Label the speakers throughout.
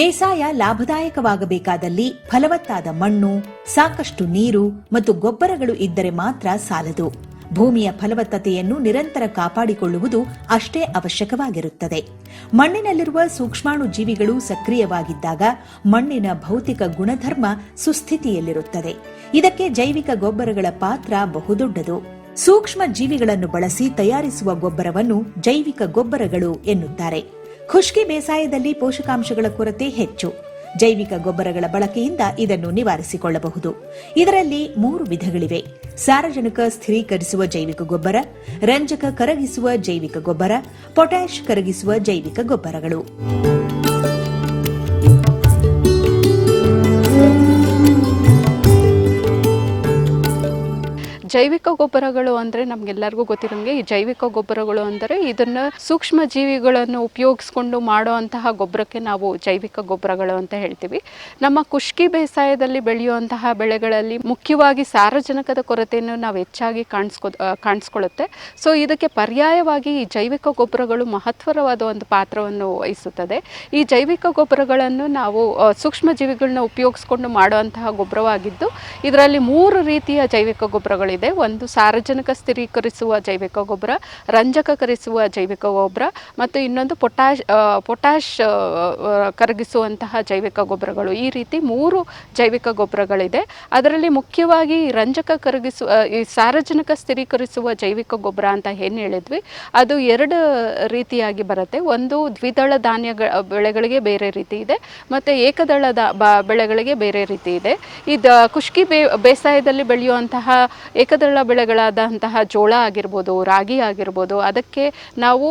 Speaker 1: ಬೇಸಾಯ ಲಾಭದಾಯಕವಾಗಬೇಕಾದಲ್ಲಿ ಫಲವತ್ತಾದ ಮಣ್ಣು, ಸಾಕಷ್ಟು ನೀರು ಮತ್ತು ಗೊಬ್ಬರಗಳು ಇದ್ದರೆ ಮಾತ್ರ ಸಾಲದು. ಭೂಮಿಯ ಫಲವತ್ತತೆಯನ್ನು ನಿರಂತರ ಕಾಪಾಡಿಕೊಳ್ಳುವುದು ಅಷ್ಟೇ ಅವಶ್ಯಕವಾಗಿರುತ್ತದೆ. ಮಣ್ಣಿನಲ್ಲಿರುವ ಸೂಕ್ಷ್ಮಾಣು ಜೀವಿಗಳು ಸಕ್ರಿಯವಾಗಿದ್ದಾಗ ಮಣ್ಣಿನ ಭೌತಿಕ ಗುಣಧರ್ಮ ಸುಸ್ಥಿತಿಯಲ್ಲಿರುತ್ತದೆ. ಇದಕ್ಕೆ ಜೈವಿಕ ಗೊಬ್ಬರಗಳ ಪಾತ್ರ ಬಹುದೊಡ್ಡದು. ಸೂಕ್ಷ್ಮ ಜೀವಿಗಳನ್ನು ಬಳಸಿ ತಯಾರಿಸುವ ಗೊಬ್ಬರವನ್ನು ಜೈವಿಕ ಗೊಬ್ಬರಗಳು ಎನ್ನುತ್ತಾರೆ. ಖುಷ್ಕಿ ಬೇಸಾಯದಲ್ಲಿ ಪೋಷಕಾಂಶಗಳ ಕೊರತೆ ಹೆಚ್ಚು. ಜೈವಿಕ ಗೊಬ್ಬರಗಳ ಬಳಕೆಯಿಂದ ಇದನ್ನು ನಿವಾರಿಸಿಕೊಳ್ಳಬಹುದು. ಇದರಲ್ಲಿ ಮೂರು ವಿಧಗಳಿವೆ. ಸಾರಜನಕ ಸ್ಥಿರೀಕರಿಸುವ ಜೈವಿಕ ಗೊಬ್ಬರ, ರಂಜಕ ಕರಗಿಸುವ ಜೈವಿಕ ಗೊಬ್ಬರ ಪೊಟ್ಯಾಶ್ ಕರಗಿಸುವ ಜೈವಿಕ ಗೊಬ್ಬರಗಳು.
Speaker 2: ಜೈವಿಕ ಗೊಬ್ಬರಗಳು ಅಂದರೆ ನಮಗೆಲ್ಲರಿಗೂ ಗೊತ್ತಿರೋಂಗೆ ಈ ಜೈವಿಕ ಗೊಬ್ಬರಗಳು ಅಂದರೆ ಇದನ್ನು ಸೂಕ್ಷ್ಮ ಜೀವಿಗಳನ್ನು ಉಪಯೋಗಿಸ್ಕೊಂಡು ಮಾಡುವಂತಹ ಗೊಬ್ಬರಕ್ಕೆ ನಾವು ಜೈವಿಕ ಗೊಬ್ಬರಗಳು ಅಂತ ಹೇಳ್ತೀವಿ. ನಮ್ಮ ಕುಷ್ಕಿ ಬೇಸಾಯದಲ್ಲಿ ಬೆಳೆಯುವಂತಹ ಬೆಳೆಗಳಲ್ಲಿ ಮುಖ್ಯವಾಗಿ ಸಾರಜನಕದ ಕೊರತೆಯನ್ನು ನಾವು ಹೆಚ್ಚಾಗಿ ಕಾಣಿಸ್ಕೊ ಕಾಣಿಸ್ಕೊಳ್ಳುತ್ತೆ. ಸೊ ಇದಕ್ಕೆ ಪರ್ಯಾಯವಾಗಿ ಈ ಜೈವಿಕ ಗೊಬ್ಬರಗಳು ಮಹತ್ವರವಾದ ಒಂದು ಪಾತ್ರವನ್ನು ವಹಿಸುತ್ತದೆ. ಈ ಜೈವಿಕ ಗೊಬ್ಬರಗಳನ್ನು ನಾವು ಸೂಕ್ಷ್ಮ ಜೀವಿಗಳನ್ನ ಉಪಯೋಗಿಸ್ಕೊಂಡು ಮಾಡುವಂತಹ ಗೊಬ್ಬರವಾಗಿದ್ದು, ಇದರಲ್ಲಿ ಮೂರು ರೀತಿಯ ಜೈವಿಕ ಗೊಬ್ಬರಗಳಿದೆ ಒಂದು ಸಾರಜನಕ ಸ್ಥಿರೀಕರಿಸುವ ಜೈವಿಕ ಗೊಬ್ಬರ ರಂಜಕ ಕರಿಸುವ ಜೈವಿಕ ಗೊಬ್ಬರ ಮತ್ತು ಇನ್ನೊಂದು ಪೊಟ್ಯಾಶ್ ಪೊಟ್ಯಾಶ್ ಕರಗಿಸುವಂತಹ ಜೈವಿಕ ಗೊಬ್ಬರಗಳು ಈ ರೀತಿ ಮೂರು ಜೈವಿಕ ಗೊಬ್ಬರಗಳಿದೆ ಅದರಲ್ಲಿ ಮುಖ್ಯವಾಗಿ ರಂಜಕ ಕರಗಿಸುವ ಈ ಸಾರಜನಕ ಸ್ಥಿರೀಕರಿಸುವ ಜೈವಿಕ ಗೊಬ್ಬರ ಅಂತ ಏನು ಹೇಳಿದ್ವಿ? ಅದು ಎರಡು ರೀತಿಯಾಗಿ ಬರುತ್ತೆ. ಒಂದು ದ್ವಿದಳ ಧಾನ್ಯ ಬೆಳೆಗಳಿಗೆ ಬೇರೆ ರೀತಿ ಇದೆ ಮತ್ತು ಏಕದಳ ಬೆಳೆಗಳಿಗೆ ಬೇರೆ ರೀತಿ ಇದೆ. ಇದು ಖುಷ್ಕಿ ಬೇಸಾಯದಲ್ಲಿ ಬೆಳೆಯುವಂತಹ ಏಕದಳ ಬೆಳೆಗಳಾದಂತಹ ಜೋಳ ಆಗಿರ್ಬೋದು ರಾಗಿ ಆಗಿರ್ಬೋದು ಅದಕ್ಕೆ ನಾವು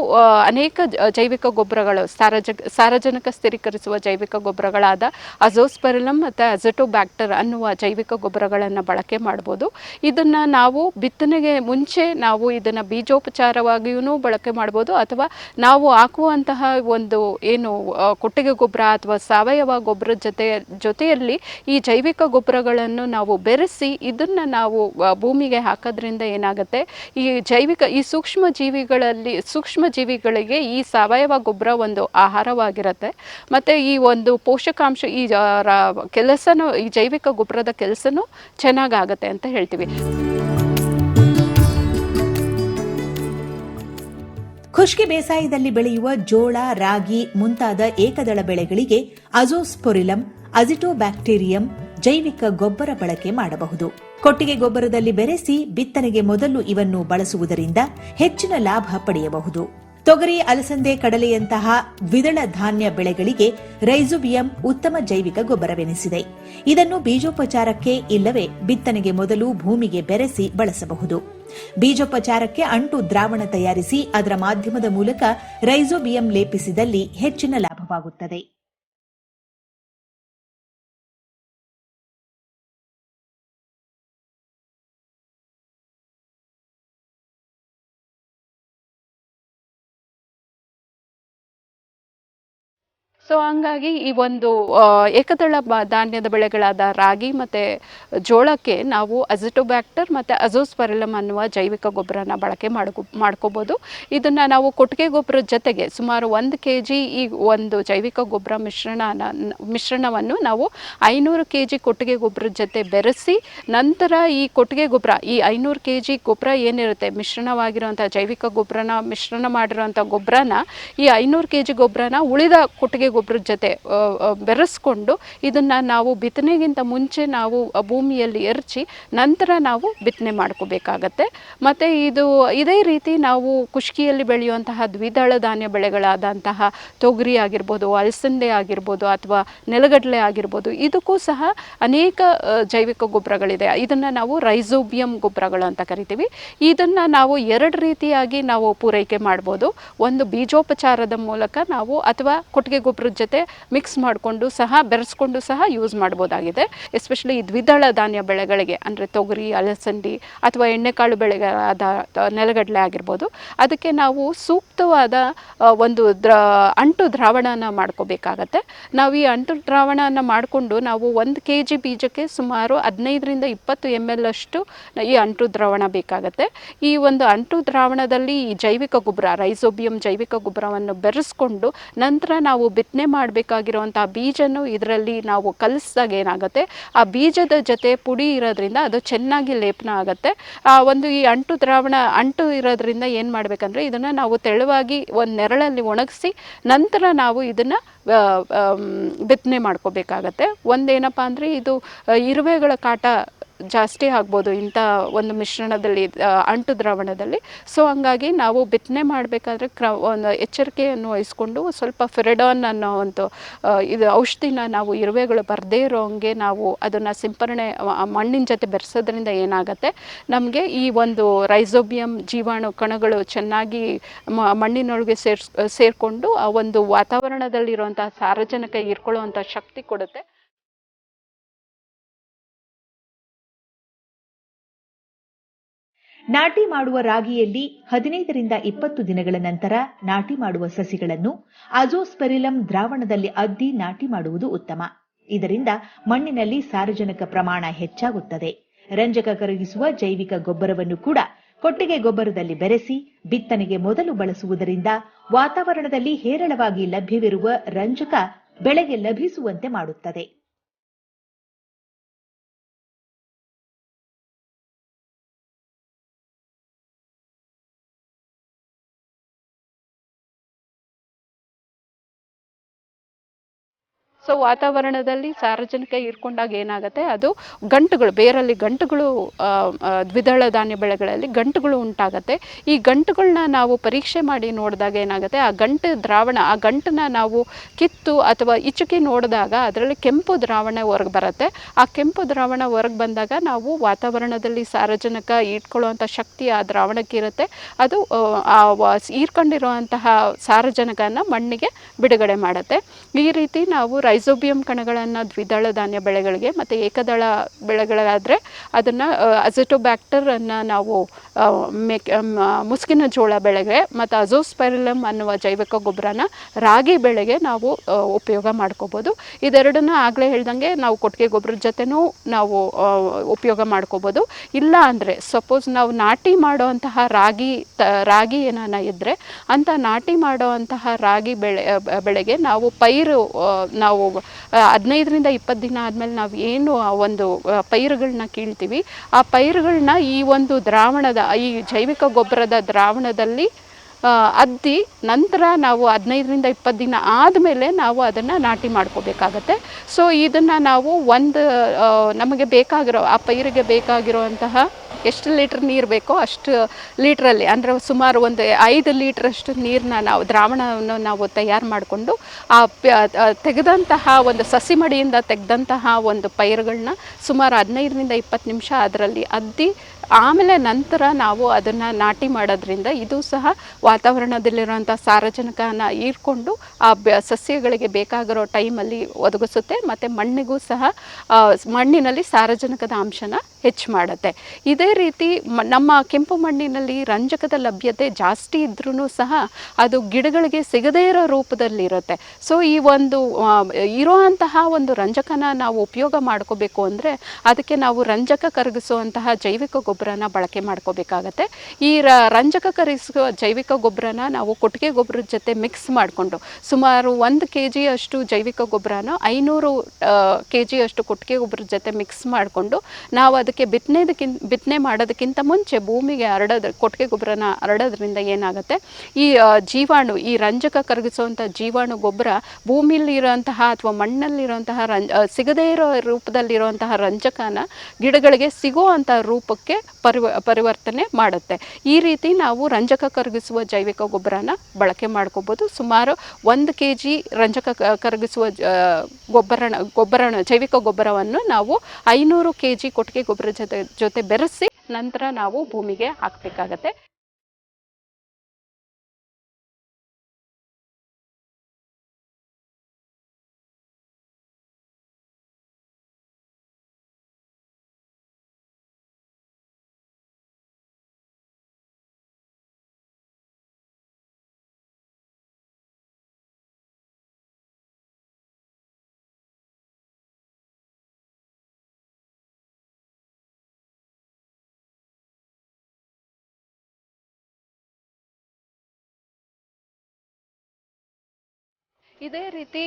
Speaker 2: ಅನೇಕ ಜೈವಿಕ ಗೊಬ್ಬರಗಳು ಸಾರಜ ಸಾರಜನಕ ಸ್ಥಿರೀಕರಿಸುವ ಜೈವಿಕ ಗೊಬ್ಬರಗಳಾದ ಅಜೋಸ್ಪೆರಿಲಮ್ ಮತ್ತು ಅಜಟೋಬ್ಯಾಕ್ಟರ್ ಅನ್ನುವ ಜೈವಿಕ ಗೊಬ್ಬರಗಳನ್ನು ಬಳಕೆ ಮಾಡ್ಬೋದು. ಇದನ್ನು ನಾವು ಬಿತ್ತನೆಗೆ ಮುಂಚೆ ನಾವು ಇದನ್ನು ಬೀಜೋಪಚಾರವಾಗಿಯೂ ಬಳಕೆ ಮಾಡ್ಬೋದು ಅಥವಾ ನಾವು ಹಾಕುವಂತಹ ಒಂದು ಏನು ಕೊಟ್ಟಿಗೆ ಗೊಬ್ಬರ ಅಥವಾ ಸಾವಯವ ಗೊಬ್ಬರದ ಜೊತೆ ಜೊತೆಯಲ್ಲಿ ಈ ಜೈವಿಕ ಗೊಬ್ಬರಗಳನ್ನು ನಾವು ಬೆರೆಸಿ ಇದನ್ನು ನಾವು ಆ, ಭೂಮಿಗೆ ಹಾಕೋದ್ರಿಂದ ಏನಾಗುತ್ತೆ? ಈ ಜೈವಿಕ, ಈ ಸೂಕ್ಷ್ಮ ಜೀವಿಗಳಲ್ಲಿ, ಸೂಕ್ಷ್ಮ ಜೀವಿಗಳಿಗೆ ಈ ಸಾವಯವ ಗೊಬ್ಬರ ಒಂದು ಆಹಾರವಾಗಿರುತ್ತೆ. ಮತ್ತು ಈ ಒಂದು ಪೋಷಕಾಂಶ, ಈ ಕೆಲಸನೂ, ಈ ಜೈವಿಕ ಗೊಬ್ಬರದ ಕೆಲಸನೂ ಚೆನ್ನಾಗಾಗತ್ತೆ ಅಂತ ಹೇಳ್ತೀವಿ.
Speaker 1: ಖುಷ್ಕಿ ಬೇಸಾಯದಲ್ಲಿ ಬೆಳೆಯುವ ಜೋಳ, ರಾಗಿ ಮುಂತಾದ ಏಕದಳ ಬೆಳೆಗಳಿಗೆ ಅಜೋಸ್ಪೊರಿಲಂ, ಅಜಿಟೋಬ್ಯಾಕ್ಟೀರಿಯಂ ಜೈವಿಕ ಗೊಬ್ಬರ ಬಳಕೆ ಮಾಡಬಹುದು. ಕೊಟ್ಟಿಗೆ ಗೊಬ್ಬರದಲ್ಲಿ ಬೆರೆಸಿ ಬಿತ್ತನೆಗೆ ಮೊದಲು ಇವನ್ನು ಬಳಸುವುದರಿಂದ ಹೆಚ್ಚಿನ ಲಾಭ ಪಡೆಯಬಹುದು. ತೊಗರಿ, ಅಲಸಂದೆ, ಕಡಲೆಯಂತಹ ದ್ವಿದಳ ಧಾನ್ಯ ಬೆಳೆಗಳಿಗೆ ರೈಜುಬಿಯಂ ಉತ್ತಮ ಜೈವಿಕ ಗೊಬ್ಬರವೆನಿಸಿದೆ. ಇದನ್ನು ಬೀಜೋಪಚಾರಕ್ಕೆ ಇಲ್ಲವೇ ಬಿತ್ತನೆಗೆ ಮೊದಲು ಭೂಮಿಗೆ ಬೆರೆಸಿ ಬಳಸಬಹುದು. ಬೀಜೋಪಚಾರಕ್ಕೆ ಅಂಟು ದ್ರಾವಣ ತಯಾರಿಸಿ ಅದರ ಮಾಧ್ಯಮದ ಮೂಲಕ ರೈಜೋಬಿಯಂ ಲೇಪಿಸಿದಲ್ಲಿ ಹೆಚ್ಚಿನ ಲಾಭವಾಗುತ್ತದೆ.
Speaker 2: ಸೊ ಹಂಗಾಗಿ ಈ ಒಂದು ಏಕದಳ ಧಾನ್ಯದ ಬೆಳೆಗಳಾದ ರಾಗಿ ಮತ್ತು ಜೋಳಕ್ಕೆ ನಾವು ಅಜಿಟೋಬ್ಯಾಕ್ಟರ್ ಮತ್ತು ಅಜೋಸ್ಪರಿಲಮ್ ಅನ್ನುವ ಜೈವಿಕ ಗೊಬ್ಬರನ ಬಳಕೆ ಮಾಡ್ಕೊ, ಮಾಡ್ಕೋಬೋದು. ಇದನ್ನು ನಾವು ಕೊಟ್ಟಿಗೆ ಗೊಬ್ಬರದ ಜೊತೆಗೆ ಸುಮಾರು ಒಂದು ಕೆ ಜಿ ಈ ಒಂದು ಜೈವಿಕ ಗೊಬ್ಬರ ಮಿಶ್ರಣನ ಮಿಶ್ರಣವನ್ನು ನಾವು ಐನೂರು ಕೆ ಜಿ ಕೊಟ್ಟಿಗೆ ಗೊಬ್ಬರದ ಜೊತೆ ಬೆರೆಸಿ ನಂತರ ಈ ಕೊಟ್ಟಿಗೆ ಗೊಬ್ಬರ, ಈ ಐನೂರು ಕೆ ಜಿ ಗೊಬ್ಬರ ಏನಿರುತ್ತೆ, ಮಿಶ್ರಣವಾಗಿರುವಂಥ ಜೈವಿಕ ಗೊಬ್ಬರನ, ಮಿಶ್ರಣ ಮಾಡಿರುವಂಥ ಗೊಬ್ಬರನ ಈ ಐನೂರು ಕೆ ಜಿ ಗೊಬ್ಬರನ ಉಳಿದ ಕೊಟ್ಟಿಗೆ ಗೊಬ್ಬರದ ಜೊತೆ ಬೆರೆಸ್ಕೊಂಡು ಇದನ್ನು ನಾವು ಬಿತ್ತನೆಗಿಂತ ಮುಂಚೆ ನಾವು ಭೂಮಿಯಲ್ಲಿ ಎರಚಿ ನಂತರ ನಾವು ಬಿತ್ತನೆ ಮಾಡ್ಕೋಬೇಕಾಗತ್ತೆ. ಮತ್ತು ಇದು, ಇದೇ ರೀತಿ ನಾವು ಕುಷ್ಕಿಯಲ್ಲಿ ಬೆಳೆಯುವಂತಹ ದ್ವಿದಳ ಧಾನ್ಯ ಬೆಳೆಗಳಾದಂತಹ ತೊಗರಿ ಆಗಿರ್ಬೋದು, ಅಲಸಂದೆ ಆಗಿರ್ಬೋದು ಅಥವಾ ನೆಲಗಡಲೆ ಆಗಿರ್ಬೋದು, ಇದಕ್ಕೂ ಸಹ ಅನೇಕ ಜೈವಿಕ ಗೊಬ್ಬರಗಳಿದೆ. ಇದನ್ನು ನಾವು ರೈಸೋಬಿಯಂ ಗೊಬ್ಬರಗಳು ಅಂತ ಕರಿತೀವಿ. ಇದನ್ನು ನಾವು ಎರಡು ರೀತಿಯಾಗಿ ನಾವು ಪೂರೈಕೆ ಮಾಡ್ಬೋದು. ಒಂದು ಬೀಜೋಪಚಾರದ ಮೂಲಕ ನಾವು ಅಥವಾ ಕೊಟ್ಟಿಗೆ ಜೊತೆ ಮಿಕ್ಸ್ ಮಾಡಿಕೊಂಡು ಸಹ, ಬೆರೆಸ್ಕೊಂಡು ಸಹ ಯೂಸ್ ಮಾಡ್ಬೋದಾಗಿದೆ. ಎಸ್ಪೆಷಲಿ ದ್ವಿದಳ ಧಾನ್ಯ ಬೆಳೆಗಳಿಗೆ, ಅಂದರೆ ತೊಗರಿ, ಅಲಸಂದಿ ಅಥವಾ ಎಣ್ಣೆಕಾಳು ಬೆಳೆಗಳಾದ ನೆಲಗಡಲೆ ಆಗಿರ್ಬೋದು, ಅದಕ್ಕೆ ನಾವು ಸೂಕ್ತವಾದ ಒಂದು ದ್ರ, ಅಂಟು ದ್ರಾವಣನ ಮಾಡ್ಕೋಬೇಕಾಗತ್ತೆ. ನಾವು ಈ ಅಂಟು ದ್ರಾವಣನ ಮಾಡಿಕೊಂಡು ನಾವು ಒಂದು ಕೆ ಜಿ ಬೀಜಕ್ಕೆ ಸುಮಾರು ಹದಿನೈದರಿಂದ ಇಪ್ಪತ್ತು ಎಂ ಎಲ್ ಅಷ್ಟು ಈ ಅಂಟು ದ್ರಾವಣ ಬೇಕಾಗತ್ತೆ. ಈ ಒಂದು ಅಂಟು ದ್ರಾವಣದಲ್ಲಿ ಈ ಜೈವಿಕ ಗೊಬ್ಬರ ರೈಸೋಬಿಯಂ ಜೈವಿಕ ಗೊಬ್ಬರವನ್ನು ಬೆರೆಸ್ಕೊಂಡು ನಂತರ ನಾವು ಬಿತ್ತನೆ ಬಿತ್ತನೆ ಮಾಡಬೇಕಾಗಿರುವಂಥ ಬೀಜನೂ ಇದರಲ್ಲಿ ನಾವು ಕಲಿಸಿದಾಗ ಏನಾಗುತ್ತೆ? ಆ ಬೀಜದ ಜೊತೆ ಪುಡಿ ಇರೋದ್ರಿಂದ ಅದು ಚೆನ್ನಾಗಿ ಲೇಪನ ಆಗುತ್ತೆ. ಆ ಒಂದು ಈ ಅಂಟು ದ್ರಾವಣ ಅಂಟು ಇರೋದ್ರಿಂದ ಏನು ಮಾಡಬೇಕಂದ್ರೆ ಇದನ್ನು ನಾವು ತೆಳುವಾಗಿ ಒಂದು ನೆರಳಲ್ಲಿ ಒಣಗಿಸಿ ನಂತರ ನಾವು ಇದನ್ನು ಬಿತ್ತನೆ ಮಾಡ್ಕೋಬೇಕಾಗತ್ತೆ. ಒಂದೇನಪ್ಪ ಅಂದರೆ ಇದು ಇರುವೆಗಳ ಕಾಟ ಜಾಸ್ತಿ ಆಗ್ಬೋದು ಇಂಥ ಒಂದು ಮಿಶ್ರಣದಲ್ಲಿ ಅಂಟು ದ್ರಾವಣದಲ್ಲಿ. ಸೊ ಹಂಗಾಗಿ ನಾವು ಬಿತ್ತನೆ ಮಾಡಬೇಕಾದ್ರೆ ಕ್ರ, ಒಂದು ಎಚ್ಚರಿಕೆಯನ್ನು ವಹಿಸ್ಕೊಂಡು ಸ್ವಲ್ಪ ಫೆರಡಾನ್ ಅನ್ನೋ ಒಂದು ಇದು ಔಷಧಿನ ನಾವು ಇರುವೆಗಳು ಬರದೇ ಇರೋ ಹಂಗೆ ನಾವು ಅದನ್ನು ಸಿಂಪರಣೆ ಮಣ್ಣಿನ ಜೊತೆ ಬೆರೆಸೋದ್ರಿಂದ ಏನಾಗುತ್ತೆ? ನಮಗೆ ಈ ಒಂದು ರೈಸೋಬಿಯಂ ಜೀವಾಣು ಕಣಗಳು ಚೆನ್ನಾಗಿ ಮಣ್ಣಿನೊಳಗೆ ಸೇರ್ಸ್, ಸೇರಿಕೊಂಡು ಆ ಒಂದು ವಾತಾವರಣದಲ್ಲಿರುವಂಥ ಸಾರಜನಕ ಹೀರ್ಕೊಳ್ಳುವಂಥ ಶಕ್ತಿ ಕೊಡುತ್ತೆ.
Speaker 1: ನಾಟಿ ಮಾಡುವ ರಾಗಿಯಲ್ಲಿ ಹದಿನೈದರಿಂದ ಇಪ್ಪತ್ತು ದಿನಗಳ ನಂತರ ನಾಟಿ ಮಾಡುವ ಸಸಿಗಳನ್ನು ಅಜೋಸ್ಪೆರಿಲಂ ದ್ರಾವಣದಲ್ಲಿ ಅದ್ದಿ ನಾಟಿ ಮಾಡುವುದು ಉತ್ತಮ. ಇದರಿಂದ ಮಣ್ಣಿನಲ್ಲಿ ಸಾರಜನಕ ಪ್ರಮಾಣ ಹೆಚ್ಚಾಗುತ್ತದೆ. ರಂಜಕ ಕರಗಿಸುವ ಜೈವಿಕ ಗೊಬ್ಬರವನ್ನು ಕೂಡ ಕೊಟ್ಟಿಗೆ ಗೊಬ್ಬರದಲ್ಲಿ ಬೆರೆಸಿ ಬಿತ್ತನೆಗೆ ಮೊದಲು ಬಳಸುವುದರಿಂದ ವಾತಾವರಣದಲ್ಲಿ ಹೇರಳವಾಗಿ ಲಭ್ಯವಿರುವ ರಂಜಕ ಬೆಳೆಗೆ ಲಭಿಸುವಂತೆ ಮಾಡುತ್ತದೆ.
Speaker 2: ಸೊ ವಾತಾವರಣದಲ್ಲಿ ಸಾರಜನಕ ಹೀರ್ಕೊಂಡಾಗ ಏನಾಗುತ್ತೆ? ಅದು ಗಂಟುಗಳು ಬೇರಲ್ಲಿ ಗಂಟುಗಳು ದ್ವಿದಳ ಧಾನ್ಯ ಬೆಳೆಗಳಲ್ಲಿ ಗಂಟುಗಳು ಉಂಟಾಗತ್ತೆ. ಈ ಗಂಟುಗಳನ್ನ ನಾವು ಪರೀಕ್ಷೆ ಮಾಡಿ ನೋಡಿದಾಗ ಏನಾಗುತ್ತೆ? ಆ ಗಂಟು ದ್ರಾವಣ ಆ ಗಂಟನ್ನ ನಾವು ಕಿತ್ತು ಅಥವಾ ಇಚುಕಿ ನೋಡಿದಾಗ ಅದರಲ್ಲಿ ಕೆಂಪು ದ್ರಾವಣ ಹೊರಗೆ ಬರುತ್ತೆ. ಆ ಕೆಂಪು ದ್ರಾವಣ ಹೊರಗೆ ಬಂದಾಗ ನಾವು ವಾತಾವರಣದಲ್ಲಿ ಸಾರಜನಕ ಇಟ್ಕೊಳ್ಳುವಂಥ ಶಕ್ತಿ ಆ ದ್ರಾವಣಕ್ಕಿರುತ್ತೆ ಅದು ಆ, ಹೀರ್ಕೊಂಡಿರುವಂತಹ ಸಾರಜನಕನ ಮಣ್ಣಿಗೆ ಬಿಡುಗಡೆ ಮಾಡುತ್ತೆ. ಈ ರೀತಿ ನಾವು ರೈಸೋಬಿಯಂ ಕಣಗಳನ್ನು ದ್ವಿದಳ ಧಾನ್ಯ ಬೆಳೆಗಳಿಗೆ ಮತ್ತು ಏಕದಳ ಬೆಳೆಗಳಾದರೆ ಅದನ್ನು ಅಜೆಟೋಬ್ಯಾಕ್ಟರ್ ಅನ್ನು ನಾವು ಮೆಕ್ ಮ- ಮುಸುಕಿನ ಜೋಳ ಬೆಳೆಗೆ ಮತ್ತು ಅಜೋಸ್ಪೈರಲಮ್ ಅನ್ನುವ ಜೈವಿಕ ಗೊಬ್ಬರನ ರಾಗಿ ಬೆಳೆಗೆ ನಾವು ಉಪಯೋಗ ಮಾಡ್ಕೋಬೋದು. ಇದೆರಡನ್ನ ಆಗಲೇ ಹೇಳ್ದಂಗೆ ನಾವು ಕೊಟ್ಟಿಗೆ ಗೊಬ್ಬರದ ಜೊತೆನೂ ನಾವು ಉಪಯೋಗ ಮಾಡ್ಕೋಬೋದು. ಇಲ್ಲ ಅಂದರೆ ಸಪೋಸ್ ನಾವು ನಾಟಿ ಮಾಡುವಂತಹ ರಾಗಿ, ತ, ರಾಗಿ ಏನಾನ ಇದ್ದರೆ ಅಂತ ನಾಟಿ ಮಾಡುವಂತಹ ರಾಗಿ ಬೆಳೆ ಬೆಳೆಗೆ ನಾವು ಪೈರು ನಾವು ಹದಿನೈದರಿಂದ ಇಪ್ಪತ್ತು ದಿನ ಆದಮೇಲೆ ನಾವು ಏನು ಒಂದು ಪೈರುಗಳನ್ನ ಕೀಳ್ತೀವಿ. ಆ ಪೈರುಗಳನ್ನ ಈ ಒಂದು ದ್ರಾವಣದ ಈ ಜೈವಿಕ ಗೊಬ್ಬರದ ದ್ರಾವಣದಲ್ಲಿ ಅದ್ದಿ ನಂತರ ನಾವು ಹದಿನೈದರಿಂದ ಇಪ್ಪತ್ತು ದಿನ ಆದಮೇಲೆ ನಾವು ಅದನ್ನು ನಾಟಿ ಮಾಡ್ಕೋಬೇಕಾಗತ್ತೆ. ಸೊ ಇದನ್ನು ನಾವು ಒಂದು ನಮಗೆ ಬೇಕಾಗಿರೋ, ಆ ಪೈರಿಗೆ ಬೇಕಾಗಿರುವಂತಹ ಎಷ್ಟು ಲೀಟ್ರ್ ನೀರು ಬೇಕೋ ಅಷ್ಟು ಲೀಟ್ರಲ್ಲಿ, ಅಂದರೆ ಸುಮಾರು ಒಂದು ಐದು ಲೀಟ್ರಷ್ಟು ನೀರನ್ನ ನಾವು, ದ್ರಾವಣವನ್ನು ನಾವು ತಯಾರು ಮಾಡಿಕೊಂಡು, ಆ ತೆಗೆದಂತಹ ಒಂದು ಸಸಿ ಮಡಿಯಿಂದ ತೆಗೆದಂತಹ ಒಂದು ಪೈರುಗಳನ್ನ ಸುಮಾರು ಹದಿನೈದರಿಂದ ಇಪ್ಪತ್ತು ನಿಮಿಷ ಅದರಲ್ಲಿ ಅದ್ದಿ ಆಮೇಲೆ ನಂತರ ನಾವು ಅದನ್ನು ನಾಟಿ ಮಾಡೋದ್ರಿಂದ ಇದು ಸಹ ವಾತಾವರಣದಲ್ಲಿರುವಂಥ ಸಾರಜನಕನ ಹೀರ್ಕೊಂಡು ಆ ಬ ಸಸ್ಯಗಳಿಗೆ ಬೇಕಾಗಿರೋ ಟೈಮಲ್ಲಿ ಒದಗಿಸುತ್ತೆ, ಮತ್ತು ಮಣ್ಣಿಗೂ ಸಹ ಮಣ್ಣಿನಲ್ಲಿ ಸಾರಜನಕದ ಅಂಶನ ಹೆಚ್ಚು ಮಾಡುತ್ತೆ. ಇದೇ ರೀತಿ ನಮ್ಮ ಕೆಂಪು ಮಣ್ಣಿನಲ್ಲಿ ರಂಜಕದ ಲಭ್ಯತೆ ಜಾಸ್ತಿ ಇದ್ರೂ ಸಹ ಅದು ಗಿಡಗಳಿಗೆ ಸಿಗದೇ ಇರೋ ರೂಪದಲ್ಲಿರುತ್ತೆ. ಸೊ, ಈ ಒಂದು ಇರುವಂತಹ ಒಂದು ರಂಜಕನ ನಾವು ಉಪಯೋಗ ಮಾಡ್ಕೋಬೇಕು ಅಂದರೆ ಅದಕ್ಕೆ ನಾವು ರಂಜಕ ಕರಗಿಸುವಂತಹ ಜೈವಿಕ ಗೊಬ್ಬರನ ಬಳಕೆ ಮಾಡ್ಕೋಬೇಕಾಗತ್ತೆ. ಈ ರಂಜಕ ಕರಗಿಸುವ ಜೈವಿಕ ಗೊಬ್ಬರನ ನಾವು ಕೊಟ್ಟಿಗೆ ಗೊಬ್ಬರದ ಜೊತೆ ಮಿಕ್ಸ್ ಮಾಡಿಕೊಂಡು, ಸುಮಾರು ಒಂದು ಕೆ ಜಿಯಷ್ಟು ಜೈವಿಕ ಗೊಬ್ಬರನ ಐನೂರು ಕೆ ಜಿಯಷ್ಟು ಕೊಟ್ಟಿಗೆ ಗೊಬ್ಬರದ ಜೊತೆ ಮಿಕ್ಸ್ ಮಾಡಿಕೊಂಡು ನಾವು ಅದಕ್ಕೆ ಬಿತ್ತನೆದಕ್ಕಿಂತ ಬಿತ್ತನೆ ಮಾಡೋದಕ್ಕಿಂತ ಮುಂಚೆ ಭೂಮಿಗೆ ಹರಡೋದ್ರ ಕೊಟ್ಟಿಗೆ ಗೊಬ್ಬರನ ಹರಡೋದ್ರಿಂದ ಏನಾಗುತ್ತೆ? ಈ ಜೀವಾಣು, ಈ ರಂಜಕ ಕರಗಿಸುವಂಥ ಜೀವಾಣು ಗೊಬ್ಬರ ಭೂಮಿಯಲ್ಲಿರುವಂತಹ ಅಥವಾ ಮಣ್ಣಲ್ಲಿರುವಂತಹ ರಂಜ ಸಿಗದೇ ಇರೋ ರೂಪದಲ್ಲಿರುವಂತಹ ರಂಜಕನ ಗಿಡಗಳಿಗೆ ಸಿಗುವಂಥ ರೂಪಕ್ಕೆ ಪರಿವ, ಪರಿವರ್ತನೆ ಮಾಡುತ್ತೆ. ಈ ರೀತಿ ನಾವು ರಂಜಕ ಕರಗಿಸುವ ಜೈವಿಕ ಗೊಬ್ಬರನ ಬಳಕೆ ಮಾಡ್ಕೋಬೋದು. ಸುಮಾರು ಒಂದು ಕೆ ಜಿ ರಂಜಕ ಕರಗಿಸುವ ಗೊಬ್ಬರನ ಗೊಬ್ಬರನ, ಜೈವಿಕ ಗೊಬ್ಬರವನ್ನು ನಾವು ಐನೂರು ಕೆ ಜಿ ಕೊಟ್ಟಿಗೆ ಗೊಬ್ಬರ ಜೊತೆ ಜೊತೆ ಬೆರೆಸಿ ನಂತರ ನಾವು ಭೂಮಿಗೆ ಹಾಕಬೇಕಾಗತ್ತೆ. ಇದೇ ರೀತಿ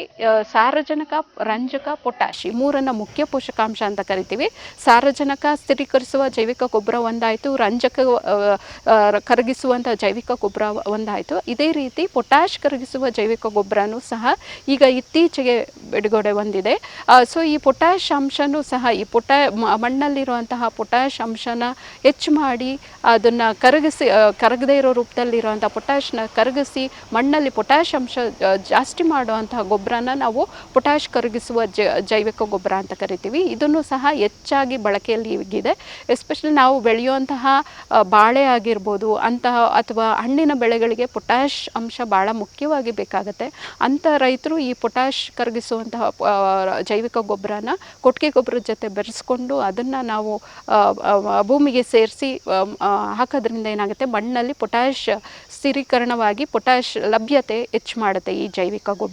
Speaker 2: ಸಾರಜನಕ, ರಂಜಕ ಪೊಟ್ಯಾಶ್ ಮೂರನ್ನ ಮುಖ್ಯ ಪೋಷಕಾಂಶ ಅಂತ ಕರಿತೀವಿ. ಸಾರಜನಕ ಸ್ಥಿರೀಕರಿಸುವ ಜೈವಿಕ ಗೊಬ್ಬರ ಒಂದಾಯಿತು, ರಂಜಕ ಕರಗಿಸುವಂಥ ಜೈವಿಕ ಗೊಬ್ಬರ ಒಂದಾಯಿತು. ಇದೇ ರೀತಿ ಪೊಟ್ಯಾಶ್ ಕರಗಿಸುವ ಜೈವಿಕ ಗೊಬ್ಬರನೂ ಸಹ ಈಗ ಇತ್ತೀಚೆಗೆ ಬಿಡುಗಡೆ ಹೊಂದಿದೆ ಸೊ ಈ ಪೊಟ್ಯಾಶ್ ಅಂಶನೂ ಸಹ ಈ ಪೊಟ್ಯಾ ಮಣ್ಣಲ್ಲಿರುವಂತಹ ಪೊಟ್ಯಾಶ್ ಅಂಶನ ಹೆಚ್ಚು ಮಾಡಿ ಅದನ್ನು ಕರಗಿಸಿ ಕರಗದೇ ಇರೋ ರೂಪದಲ್ಲಿರುವಂಥ ಪೊಟ್ಯಾಶ್ನ ಕರಗಿಸಿ ಮಣ್ಣಲ್ಲಿ ಪೊಟ್ಯಾಶ್ ಅಂಶ ಜಾಸ್ತಿ ಜಾಸ್ತಿ ಮಾಡುವಂತಹ ಗೊಬ್ಬರನ ನಾವು ಪೊಟ್ಯಾಶ್ ಕರಗಿಸುವ ಜೈವಿಕ ಗೊಬ್ಬರ ಅಂತ ಕರಿತೀವಿ. ಇದನ್ನು ಸಹ ಹೆಚ್ಚಾಗಿ ಬಳಕೆಯಲ್ಲಿ ಈಗಿದೆ ಎಸ್ಪೆಷಲಿ ನಾವು ಬೆಳೆಯುವಂತಹ ಬಾಳೆ ಆಗಿರ್ಬೋದು, ಅಂತಹ ಅಥವಾ ಹಣ್ಣಿನ ಬೆಳೆಗಳಿಗೆ ಪೊಟ್ಯಾಶ್ ಅಂಶ ಭಾಳ ಮುಖ್ಯವಾಗಿ ಬೇಕಾಗುತ್ತೆ. ಅಂಥ ರೈತರು ಈ ಪೊಟ್ಯಾಶ್ ಕರಗಿಸುವಂತಹ ಜೈವಿಕ ಗೊಬ್ಬರನ ಕೊಟ್ಟಿಗೆ ಗೊಬ್ಬರದ ಜೊತೆ ಬೆರೆಸ್ಕೊಂಡು ಅದನ್ನು ನಾವು ಭೂಮಿಗೆ ಸೇರಿಸಿ ಹಾಕೋದ್ರಿಂದ ಏನಾಗುತ್ತೆ? ಮಣ್ಣಲ್ಲಿ ಪೊಟ್ಯಾಶ್ ಸ್ಥಿರೀಕರಣವಾಗಿ ಪೊಟ್ಯಾಶ್ ಲಭ್ಯತೆ ಹೆಚ್ಚು ಮಾಡುತ್ತೆ ಈ ಜೈವಿಕ ಗೊಬ್ಬರ.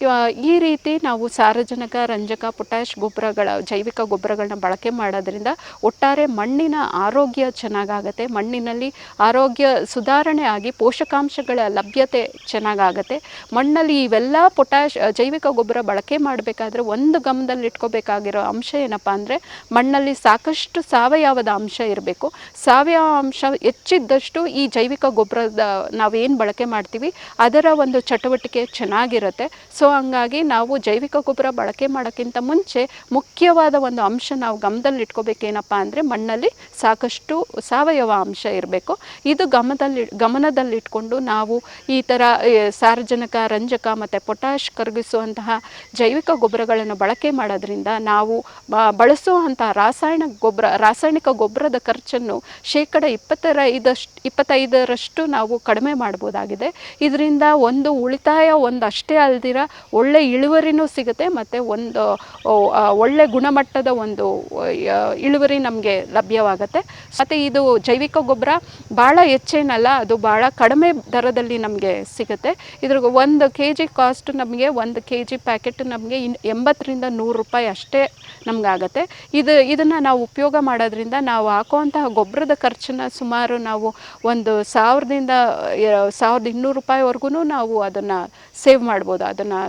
Speaker 2: ಇವ- ಈ ರೀತಿ ನಾವು ಸಾರಜನಕ, ರಂಜಕ ಪೊಟ್ಯಾಶ್ ಗೊಬ್ಬರಗಳ, ಜೈವಿಕ ಗೊಬ್ಬರಗಳನ್ನ ಬಳಕೆ ಮಾಡೋದ್ರಿಂದ ಒಟ್ಟಾರೆ ಮಣ್ಣಿನ ಆರೋಗ್ಯ ಚೆನ್ನಾಗಾಗತ್ತೆ. ಮಣ್ಣಿನಲ್ಲಿ ಆರೋಗ್ಯ ಸುಧಾರಣೆ ಆಗಿ ಪೋಷಕಾಂಶಗಳ ಲಭ್ಯತೆ ಚೆನ್ನಾಗಾಗತ್ತೆ. ಮಣ್ಣಲ್ಲಿ ಇವೆಲ್ಲ ಪೊಟ್ಯಾಶ್ ಜೈವಿಕ ಗೊಬ್ಬರ ಬಳಕೆ ಮಾಡಬೇಕಾದ್ರೆ ಒಂದು ಗಮನದಲ್ಲಿ ಇಟ್ಕೋಬೇಕಾಗಿರೋ ಅಂಶ ಏನಪ್ಪ ಅಂದರೆ ಮಣ್ಣಲ್ಲಿ ಸಾಕಷ್ಟು ಸಾವಯವದ ಅಂಶ ಇರಬೇಕು. ಸಾವಯವ ಅಂಶ ಹೆಚ್ಚಿದ್ದಷ್ಟು ಈ ಜೈವಿಕ ಗೊಬ್ಬರದ ನಾವೇನು ಬಳಕೆ ಮಾಡ್ತೀವಿ ಅದರ ಒಂದು ಚಟುವಟಿಕೆ ಚೆನ್ನಾಗಿರುತ್ತೆ. ಸೊ ಹಂಗಾಗಿ ನಾವು ಜೈವಿಕ ಗೊಬ್ಬರ ಬಳಕೆ ಮಾಡೋಕ್ಕಿಂತ ಮುಂಚೆ ಮುಖ್ಯವಾದ ಒಂದು ಅಂಶ ನಾವು ಗಮನದಲ್ಲಿ ಇಟ್ಕೋಬೇಕೇನಪ್ಪ ಅಂದರೆ ಮಣ್ಣಲ್ಲಿ ಸಾಕಷ್ಟು ಸಾವಯವ ಅಂಶ ಇರಬೇಕು. ಇದು ಗಮನದಲ್ಲಿ ಗಮನದಲ್ಲಿಟ್ಕೊಂಡು ನಾವು ಈ ಥರ ಸಾರಜನಕ, ರಂಜಕ ಮತ್ತು ಪೊಟ್ಯಾಶ್ ಕರಗಿಸುವಂತಹ ಜೈವಿಕ ಗೊಬ್ಬರಗಳನ್ನು ಬಳಕೆ ಮಾಡೋದ್ರಿಂದ ನಾವು ಬಳಸುವಂಥ ರಾಸಾಯನಿಕ ಗೊಬ್ಬರ, ರಾಸಾಯನಿಕ ಗೊಬ್ಬರದ ಖರ್ಚನ್ನು ಶೇಕಡ ಇಪ್ಪತ್ತರ ಇದಷ್ಟು ಇಪ್ಪತ್ತೈದರಷ್ಟು ನಾವು ಕಡಿಮೆ ಮಾಡ್ಬೋದಾಗಿದೆ. ಇದರಿಂದ ಒಂದು ಉಳಿತಾಯ ಒಂದು ಅಷ್ಟೇ ಅಲ್ದಿರ ಒಳ್ಳೆ ಇಳುವರಿನೂ ಸಿಗುತ್ತೆ ಮತ್ತು ಒಂದು ಒಳ್ಳೆ ಗುಣಮಟ್ಟದ ಒಂದು ಇಳುವರಿ ನಮಗೆ ಲಭ್ಯವಾಗುತ್ತೆ. ಮತ್ತು ಇದು ಜೈವಿಕ ಗೊಬ್ಬರ ಭಾಳ ಹೆಚ್ಚೇನಲ್ಲ, ಅದು ಭಾಳ ಕಡಿಮೆ ದರದಲ್ಲಿ ನಮಗೆ ಸಿಗುತ್ತೆ. ಇದ್ರ ಒಂದು ಕೆ ಜಿ ಕಾಸ್ಟ್ ನಮಗೆ, ಒಂದು ಕೆ ಜಿ ಪ್ಯಾಕೆಟ್ ನಮಗೆ ಇನ್, ಎಂಬತ್ತರಿಂದ ನೂರು ರೂಪಾಯಿ ಅಷ್ಟೇ ನಮಗಾಗತ್ತೆ ಇದು, ಇದನ್ನು ನಾವು ಉಪಯೋಗ ಮಾಡೋದ್ರಿಂದ ನಾವು ಹಾಕುವಂತಹ ಗೊಬ್ಬರದ ಖರ್ಚನ್ನ ಸುಮಾರು ನಾವು ಒಂದು ಸಾವಿರದಿಂದ ಸಾವಿರದ ಇನ್ನೂರು ರೂಪಾಯಿವರೆಗೂ ನಾವು ಅದನ್ನು ಸೇವ್ ಮಾಡ್ಬೋದು. ಅದನ್ನು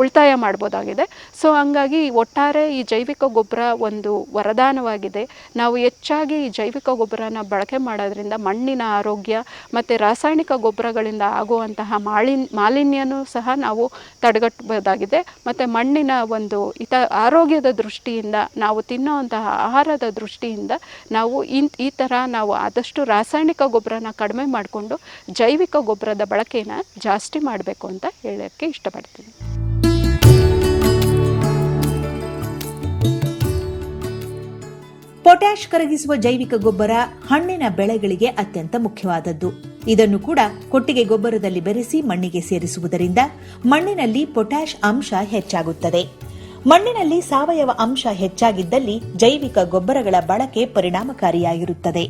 Speaker 2: ಉಳಿತಾಯ ಮಾಡ್ಬೋದಾಗಿದೆ. ಸೊ ಹಂಗಾಗಿ ಒಟ್ಟಾರೆ ಈ ಜೈವಿಕ ಗೊಬ್ಬರ ಒಂದು ವರದಾನವಾಗಿದೆ. ನಾವು ಹೆಚ್ಚಾಗಿ ಈ ಜೈವಿಕ ಗೊಬ್ಬರನ ಬಳಕೆ ಮಾಡೋದ್ರಿಂದ ಮಣ್ಣಿನ ಆರೋಗ್ಯ ಮತ್ತು ರಾಸಾಯನಿಕ ಗೊಬ್ಬರಗಳಿಂದ ಆಗುವಂತಹ ಮಾಲಿನ್, ಮಾಲಿನ್ಯನೂ ಸಹ ನಾವು ತಡೆಗಟ್ಟಬಹುದಾಗಿದೆ. ಮತ್ತು ಮಣ್ಣಿನ ಒಂದು ಹಿತ, ಆರೋಗ್ಯದ ದೃಷ್ಟಿಯಿಂದ ನಾವು ತಿನ್ನುವಂತಹ ಆಹಾರದ ದೃಷ್ಟಿಯಿಂದ ನಾವು ಇನ್, ಈ ಥರ ನಾವು ಆದಷ್ಟು ರಾಸಾಯನಿಕ ಗೊಬ್ಬರನ ಕಡಿಮೆ ಮಾಡಿಕೊಂಡು ಜೈವಿಕ ಗೊಬ್ಬರದ ಬಳಕೆನ ಜಾಸ್ತಿ ಮಾಡಬೇಕು ಅಂತ ಹೇಳೋಕ್ಕೆ ಇಷ್ಟಪಡ್ತೀನಿ.
Speaker 1: ಪೊಟ್ಯಾಶ್ ಕರಗಿಸುವ ಜೈವಿಕ ಗೊಬ್ಬರ ಹಣ್ಣಿನ ಬೆಳೆಗಳಿಗೆ ಅತ್ಯಂತ ಮುಖ್ಯವಾದದ್ದು. ಇದನ್ನು ಕೂಡ ಕೊಟ್ಟಿಗೆ ಗೊಬ್ಬರದಲ್ಲಿ ಬೆರೆಸಿ ಮಣ್ಣಿಗೆ ಸೇರಿಸುವುದರಿಂದ ಮಣ್ಣಿನಲ್ಲಿ ಪೊಟ್ಯಾಶ್ ಅಂಶ ಹೆಚ್ಚಾಗುತ್ತದೆ. ಮಣ್ಣಿನಲ್ಲಿ ಸಾವಯವ ಅಂಶ ಹೆಚ್ಚಾಗಿದ್ದಲ್ಲಿ ಜೈವಿಕ ಗೊಬ್ಬರಗಳ ಬಳಕೆ ಪರಿಣಾಮಕಾರಿಯಾಗಿರುತ್ತದೆ.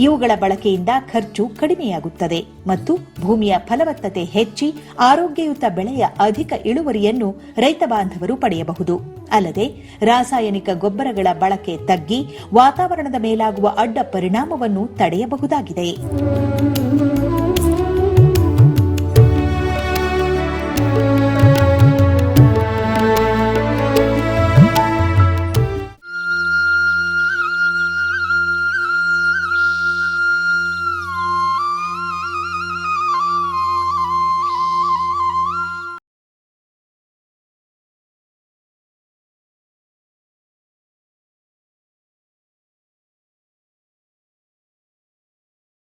Speaker 1: ಇವುಗಳ ಬಳಕೆಯಿಂದ ಖರ್ಚು ಕಡಿಮೆಯಾಗುತ್ತದೆ ಮತ್ತು ಭೂಮಿಯ ಫಲವತ್ತತೆ ಹೆಚ್ಚಿ ಆರೋಗ್ಯಯುತ ಬೆಳೆಯ ಅಧಿಕ ಇಳುವರಿಯನ್ನು ರೈತ ಬಾಂಧವರು ಪಡೆಯಬಹುದು. ಅಲ್ಲದೆ ರಾಸಾಯನಿಕ ಗೊಬ್ಬರಗಳ ಬಳಕೆ ತಗ್ಗಿ ವಾತಾವರಣದ ಮೇಲಾಗುವ ಅಡ್ಡ ಪರಿಣಾಮವನ್ನು ತಡೆಯಬಹುದಾಗಿದೆ.